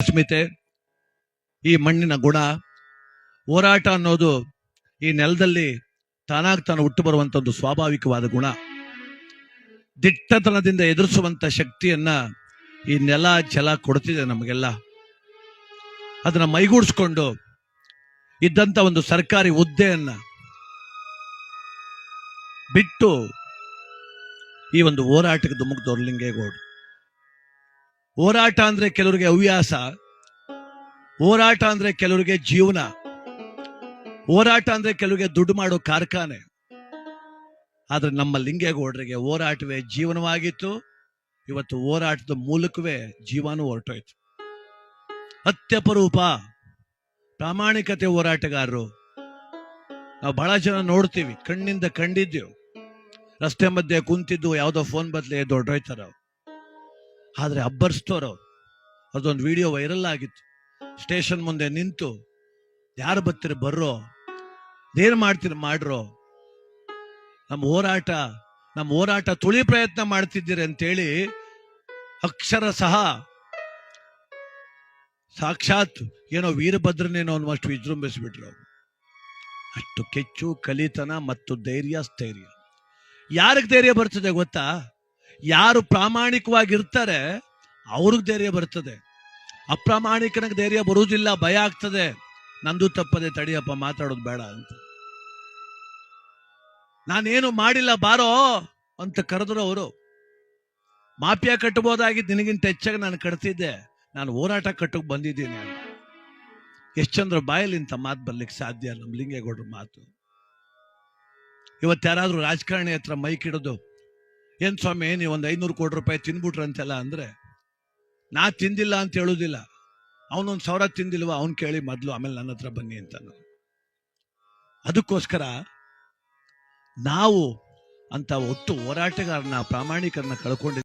ಅಸ್ಮಿತೆ ಈ ಮಣ್ಣಿನ ಗುಣ, ಹೋರಾಟ ಅನ್ನೋದು ಈ ನೆಲದಲ್ಲಿ ತಾನಾಗ್ ತಾನು ಹುಟ್ಟು ಬರುವಂತ ಒಂದು ಸ್ವಾಭಾವಿಕವಾದ ಗುಣ. ದಿಟ್ಟತನದಿಂದ ಎದುರಿಸುವಂತ ಶಕ್ತಿಯನ್ನ ಈ ನೆಲ ಜಲ ಕೊಡ್ತಿದೆ ನಮಗೆಲ್ಲ. ಅದನ್ನ ಮೈಗೂಡಿಸ್ಕೊಂಡು ಇದ್ದಂತ ಒಂದು ಸರ್ಕಾರಿ ಹುದ್ದೆಯನ್ನ ಬಿಟ್ಟು ಈ ಒಂದು ಹೋರಾಟಕ್ಕೆ ಧುಮುಕ್ದವ್ರು ಲಿಂಗೇಗೌಡರು ಹೋರಾಟ ಅಂದ್ರೆ ಕೆಲವರಿಗೆ ಹವ್ಯಾಸ. ಹೋರಾಟ ಅಂದ್ರೆ ಕೆಲವರಿಗೆ ಜೀವನ. ಹೋರಾಟ ಅಂದ್ರೆ ಕೆಲವರಿಗೆ ದುಡ್ಡು ಮಾಡೋ ಕಾರ್ಖಾನೆ. ಆದ್ರೆ ನಮ್ಮ ಲಿಂಗೇಗೌಡರಿಗೆ ಹೋರಾಟವೇ ಜೀವನವಾಗಿತ್ತು. ಇವತ್ತು ಹೋರಾಟದ ಮೂಲಕವೇ ಜೀವನೂ ಹೊರಟೋಯ್ತು. ಅತ್ಯಪರೂಪ ಪ್ರಾಮಾಣಿಕತೆ ಹೋರಾಟಗಾರರು. ನಾವು ಬಹಳ ಜನ ನೋಡ್ತೀವಿ, ಕಣ್ಣಿಂದ ಕಂಡಿದ್ದೀವಿ. ರಸ್ತೆ ಮಧ್ಯೆ ಕುಂತಿದ್ದು, ಯಾವುದೋ ಫೋನ್ ಬದಲೇ ದೊಡ್ಡೋಯ್ತಾರ ಆದ್ರೆ ಅಬ್ಬರ್ಸ್ತೋರು ಅದೊಂದು ವಿಡಿಯೋ ವೈರಲ್ ಆಗಿತ್ತು. ಸ್ಟೇಷನ್ ಮುಂದೆ ನಿಂತು ಯಾರು ಬರ್ತೀರಿ, ಬರ್ರೋ, ಏನ್ ಮಾಡ್ತೀರಿ, ಮಾಡ್ರೋ. ನಮ್ಮ ಹೋರಾಟ ನಮ್ಮ ಹೋರಾಟ ತುಳಿ ಪ್ರಯತ್ನ ಮಾಡ್ತಿದ್ದೀರಿ ಅಂತೇಳಿ ಅಕ್ಷರ ಸಹ ಸಾಕ್ಷಾತ್ ಏನೋ ವೀರಭದ್ರನೇನೋ ಅನ್ನುವಷ್ಟು ವಿಜೃಂಭಿಸ್ಬಿಟ್ರು ಅಷ್ಟು ಕೆಚ್ಚು, ಕಲಿತನ ಮತ್ತು ಧೈರ್ಯ, ಸ್ಥೈರ್ಯ. ಯಾರಿಗೆ ಧೈರ್ಯ ಬರ್ತದೆ ಗೊತ್ತಾ? ಯಾರು ಪ್ರಾಮಾಣಿಕವಾಗಿರ್ತಾರೆ, ಅವ್ರಿಗೆ ಧೈರ್ಯ ಬರ್ತದೆ. ಅಪ್ರಾಮಾಣಿಕನಿಗೆ ಧೈರ್ಯ ಬರುವುದಿಲ್ಲ, ಭಯ ಆಗ್ತದೆ. ನಂದು ತಪ್ಪದೆ ತಡಿಯಪ್ಪ, ಮಾತಾಡೋದು ಬೇಡ ಅಂತ. ನಾನೇನು ಮಾಡಿಲ್ಲ, ಬಾರೋ ಅಂತ ಕರೆದ್ರು ಅವರು. ಮಾಫಿಯಾ ಕಟ್ಟಬಹುದಾಗಿದ್ದು ನಿನಗಿಂತ ಹೆಚ್ಚಾಗಿ ನಾನು ಕಟ್ತಿದ್ದೆ. ನಾನು ಹೋರಾಟ ಕಟ್ಟಕ್ ಬಂದಿದ್ದೀನಿ ಎಷ್ಟು ಎಷ್ಟ್ ಚಂದ್ರ ಬಾಯಲ್ಲಿ ಇಂಥ ಮಾತು ಬರ್ಲಿಕ್ಕೆ ಸಾಧ್ಯ ನಮ್ಮ ಲಿಂಗೇಗೌಡರ ಮಾತು. ಇವತ್ತು ಯಾರಾದರೂ ರಾಜಕಾರಣಿ ಹತ್ರ ಮೈಕ್ ಹಿಡಿದು ಏನ್ ಸ್ವಾಮಿ, ನೀವು ಒಂದು ಐನೂರು ಕೋಟಿ ರೂಪಾಯಿ ತಿನ್ಬಿಟ್ರಂತೆಲ್ಲ ಅಂದ್ರೆ, ನಾ ತಿಂದಿಲ್ಲ ಅಂತ ಹೇಳುದಿಲ್ಲ. ಅವನೊಂದು ಸಾವಿರ ತಿಂದಿಲ್ವಾ? ಅವ್ನ್ ಕೇಳಿ ಮೊದಲು, ಆಮೇಲೆ ನನ್ನ ಹತ್ರ ಬನ್ನಿ ಅಂತ ಅದಕ್ಕೋಸ್ಕರ ನಾವು ಅಂತ ಒಟ್ಟು ಹೋರಾಟಗಾರನ ಪ್ರಾಮಾಣಿಕರನ್ನ ಕಳ್ಕೊಂಡಿದ್ದೀವಿ